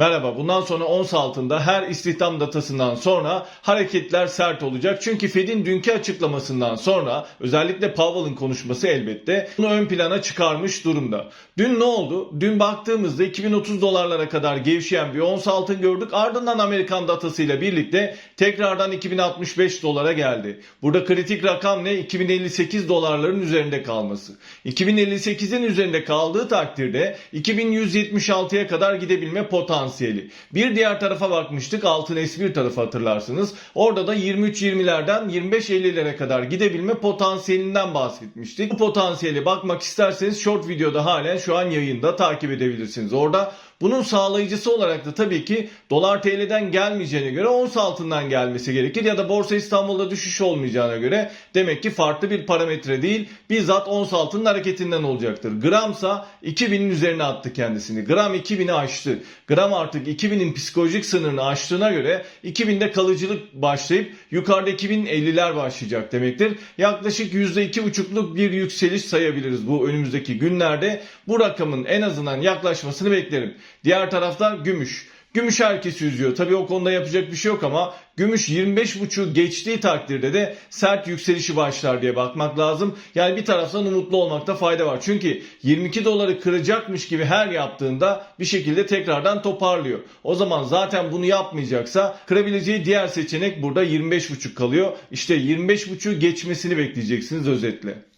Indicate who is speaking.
Speaker 1: Merhaba. Bundan sonra ons altında her istihdam datasından sonra hareketler sert olacak. Çünkü Fed'in dünkü açıklamasından sonra özellikle Powell'ın konuşması elbette bunu ön plana çıkarmış durumda. Dün ne oldu? Dün baktığımızda 2030 dolarlara kadar gevşeyen bir ons altın gördük. Ardından Amerikan datasıyla birlikte tekrardan 2065 dolara geldi. Burada kritik rakam ne? 2058 dolarların üzerinde kalması. 2058'in üzerinde kaldığı takdirde 2176'ya kadar gidebilme potansiyeli. Bir diğer tarafa bakmıştık altın S1 tarafı hatırlarsınız. Orada da 23-20'lerden 25-50'lere kadar gidebilme potansiyelinden bahsetmiştik. Bu potansiyeli bakmak isterseniz short videoda halen şu an yayında takip edebilirsiniz. Orada bunun sağlayıcısı olarak da tabii ki dolar TL'den gelmeyeceğine göre ons altından gelmesi gerekir ya da Borsa İstanbul'da düşüş olmayacağına göre demek ki farklı bir parametre değil bizzat ons altının hareketinden olacaktır. Gramsa 2000'in üzerine attı kendisini. Gram 2000'i aştı. Gram artık 2000'in psikolojik sınırını aştığına göre 2000'de kalıcılık başlayıp yukarıda 2050'ler başlayacak demektir. Yaklaşık %2,5'luk bir yükseliş sayabiliriz bu önümüzdeki günlerde. Bu rakamın en azından yaklaşmasını beklerim. Diğer tarafta gümüş. Gümüş herkes yüzüyor. Tabii o konuda yapacak bir şey yok ama gümüş 25.5'u geçtiği takdirde de sert yükselişi başlar diye bakmak lazım. Yani bir taraftan umutlu olmakta fayda var. Çünkü 22 doları kıracakmış gibi her yaptığında bir şekilde tekrardan toparlıyor. O zaman zaten bunu yapmayacaksa kırabileceği diğer seçenek burada 25.5 kalıyor. İşte 25.5'u geçmesini bekleyeceksiniz özetle.